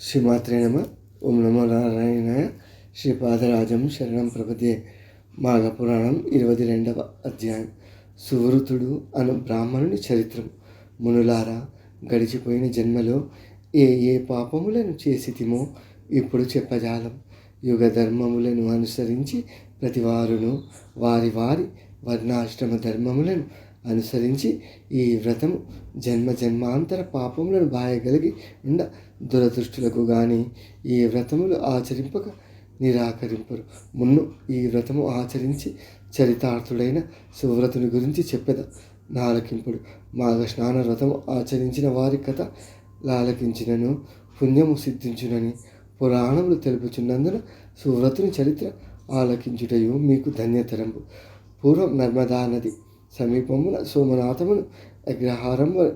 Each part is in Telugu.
శ్రీమాత్రే నమ. ఓం నమో నారాయణాయ. శ్రీపాదరాజం శరణం ప్రపదే మాఘపురాణం ఇరవై రెండవ అధ్యాయం. సువృతుడు అను బ్రాహ్మణుని చరిత్రం. మునులారా గడిచిపోయిన జన్మలో ఏ ఏ పాపములను చేసితిమో ఇప్పుడు చెప్పజాలం. యుగ ధర్మములను అనుసరించి ప్రతివారును వారి వారి వర్ణాశ్రమ ధర్మములను అనుసరించి ఈ వ్రతము జన్మ జన్మాంతర పాపములను బాయగలిగి ఉండ దురదృష్టులకు కానీ ఈ వ్రతములు ఆచరింపక నిరాకరింపరు. మున్ను ఈ వ్రతము ఆచరించి చరితార్థుడైన సువ్రతుని గురించి చెప్పెద నాలకింపుడు. మాఘ స్నాన వ్రతము ఆచరించిన వారి కథ లాలకించినను పుణ్యము సిద్ధించునని పురాణములు తెలుపుచున్నందున సువ్రతుని చరిత్ర ఆలకించుటయు మీకు ధన్యతరంబు. పూర్వం నర్మదా నది సమీపమున సోమనాథమును అగ్రహారం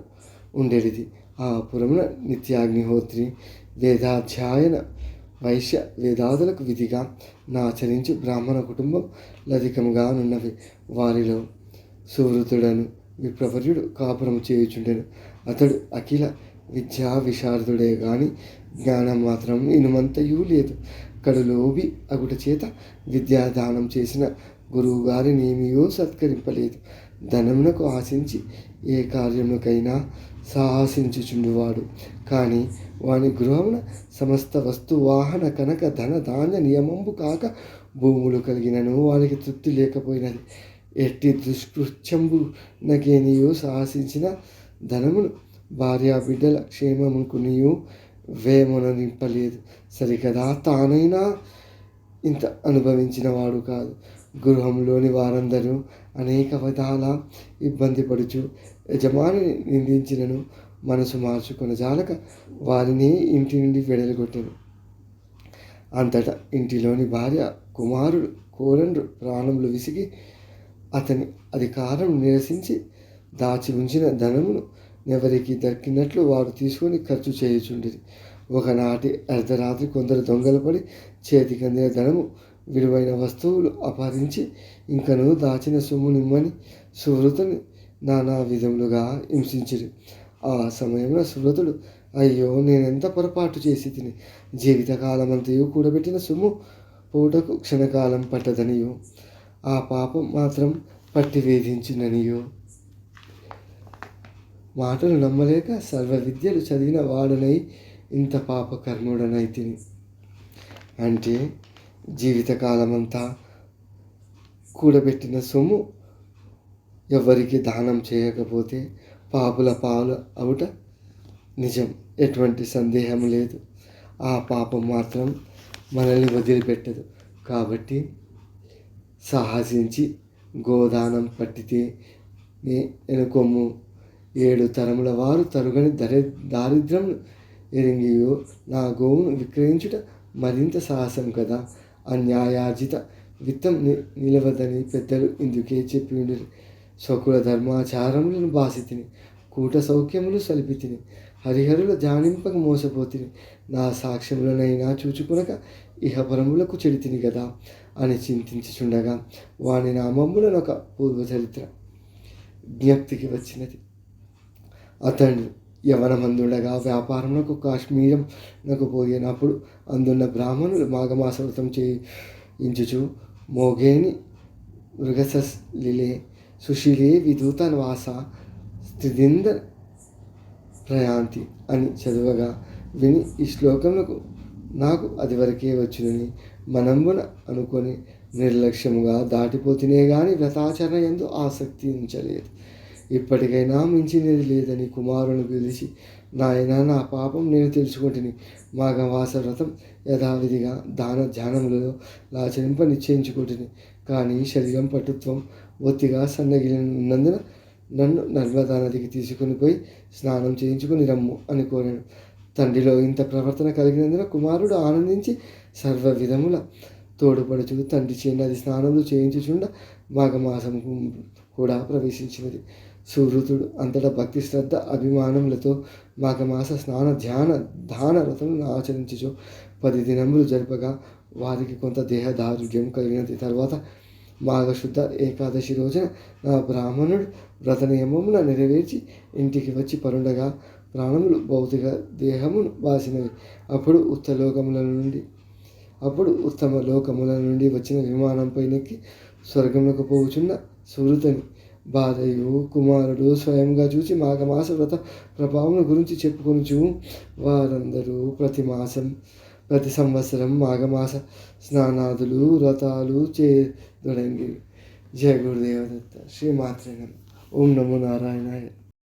ఉండేది ఆ పురమున నిత్యాగ్నిహోత్రి వేదాధ్యాయన వైశ్య వేదాదులకు విధిగా నాచరించి బ్రాహ్మణ కుటుంబం లధికంగా ఉన్నవి వారిలో సువృతుడను విప్రవర్యుడు కాపురం చేయుచుండెను. అతడు అఖిల విద్యా విశారదుడే గాని జ్ఞానం మాత్రం ఇనుమంతయూ లేదు. కడులోబి అగుట చేత విద్యాదానం చేసిన గురువు గారిని ఏమీయో సత్కరింపలేదు. ధనమునకు ఆశించి ఏ కార్యమునకైనా సాహసించుచుండువాడు. కానీ వాని గృహమున సమస్త వస్తు వాహన కనుక ధన ధాన్య నియమంబు కాక భూములు కలిగినను వానికి తృప్తి లేకపోయినది. ఎట్టి దుష్కృత్యంబు నకేనియు సాహసించిన ధనమును భార్యా బిడ్డల క్షేమముకునియు వేమున నింపలేదు. సరికదా తానైనా ఇంత అనుభవించిన వాడు కాదు. గృహంలోని వారందరూ అనేక విధాల ఇబ్బంది పడుచు యజమానిని నిందించినను మనసు మార్చుకున్న జాలక వారిని ఇంటి నుండి వెడలగొట్టెను. అంతటా ఇంటిలోని భార్య కుమారుడు కోరండ్రు ప్రాణములు విసిగి అతని అధికారం నిరసించి దాచి ఉంచిన ధనమును ఎవరికి దక్కినట్లు వారు తీసుకొని ఖర్చు చేయుచుండేది ఒకనాటి అర్ధరాత్రి కొందరు దొంగలు పడి చేతికి అందిన ధనము విలువైన వస్తువులు అపహరించి ఇంకను దాచిన సొమ్ము నిమ్మని నానా విధములుగా హింసించిరి. ఆ సమయంలో సువ్రతుడు అయ్యో నేనెంత పొరపాటు చేసి తిని జీవితకాలమంతయు కూడబెట్టిన సొమ్ము పూటకు క్షణకాలం పట్టదనియో. ఆ పాపం మాత్రం పట్టి వేధించిననియో. మాటలు నమ్మలేక సర్వ విద్యలు చదివిన వాడనై ఇంత పాప తిని. అంటే జీవితకాలమంతా కూడబెట్టిన సొమ్ము ఎవరికి దానం చేయకపోతే పాపుల పాలు అవుట నిజం. ఎటువంటి సందేహం లేదు. ఆ పాపం మాత్రం మనల్ని వదిలిపెట్టదు. కాబట్టి సాహసించి గోదానం పట్టితే ఎనుకొమ్ము. ఏడు తరముల వారు తరుగని దరి దారిద్ర్యం ఎరింగియో. నా గోవును విక్రయించుట మరింత సాహసం కదా. అన్యాయార్జిత విత్తం నిలవదని పెద్దలు ఇందుకే చెప్పి స్వకుల ధర్మాచారములను బాసితిని కూట సౌఖ్యములు సలిపితిని హరిహరుల జానింపక మోసపోతిని నా సాక్ష్యములనైనా చూచుకునక ఇహపరములకు చెడితిని కదా అని చింతించుచుండగా వాని నామములను ఒక పూర్వచరిత్ర జ్ఞప్తికి వచ్చినది. అతడు యవనమందుండగా వ్యాపారమునకు కాశ్మీరంనకు పోయినప్పుడు అందున్న బ్రాహ్మణులు మాఘమాసవృతం చేయించుచు మోగేని మృగస లిలే సుశీలే విదూత వాస స్థితింద ప్రయాంతి అని చదువగా విని ఈ శ్లోకములకు నాకు అది వరకే వచ్చునని మనంబున అనుకొని నిర్లక్ష్యముగా దాటిపోతేనే కానీ వ్రతాచరణ ఎందు ఆసక్తి ఉంచలేదు. ఇప్పటికైనా మించినది లేదని కుమారుని పిలిచి నాయన నా పాపం నేను తెలుసుకుంటుని. మాఘవాస వ్రతం యథావిధిగా దాన ధ్యానములలో లాచరింప నిశ్చయించుకుంటుని. కానీ శరీరం పటుత్వం ఒత్తిగా సన్నగిలినందున నన్ను నర్మదా నదికి తీసుకుని పోయి స్నానం చేయించుకుని రమ్ము అని కోరాడు. తండ్రిలో ఇంత ప్రవర్తన కలిగినందున కుమారుడు ఆనందించి సర్వ విధముల తోడుపడుచు తండ్రి చిన్నది స్నానములు చేయించుచుండ మాఘమాసం కూడా ప్రవేశించినది. సుహృతుడు అంతటా భక్తి శ్రద్ధ అభిమానములతో మాఘమాస స్నాన ధ్యాన దాన వ్రతములను ఆచరించుచు పది దినములు జరపగా వారికి కొంత దేహదారుఢ్యం కలిగినది. తర్వాత మాఘశుద్ధ ఏకాదశి రోజున నా బ్రాహ్మణుడు వ్రత నియమమున నెరవేర్చి ఇంటికి వచ్చి పరుండగా ప్రాణములు భౌతిక దేహమును వాసినవి. అప్పుడు ఉత్తలోకముల నుండి అప్పుడు ఉత్తమ లోకముల నుండి వచ్చిన విమానంపై నెక్కి స్వర్గములకు పోవుచున్న సుహృతని భార్యయు కుమారుడు స్వయంగా చూసి మాఘమాస వ్రత ప్రభావం గురించి చెప్పుకొనుచు వారందరూ ప్రతి మాసం ప్రతి సంవత్సరం మాఘమాస స్నానాదులు వ్రతాలు చేయదొడంగి జయ గురుదేవదత్త శ్రీమాత్రేనం ఓం నమో నారాయణాయ.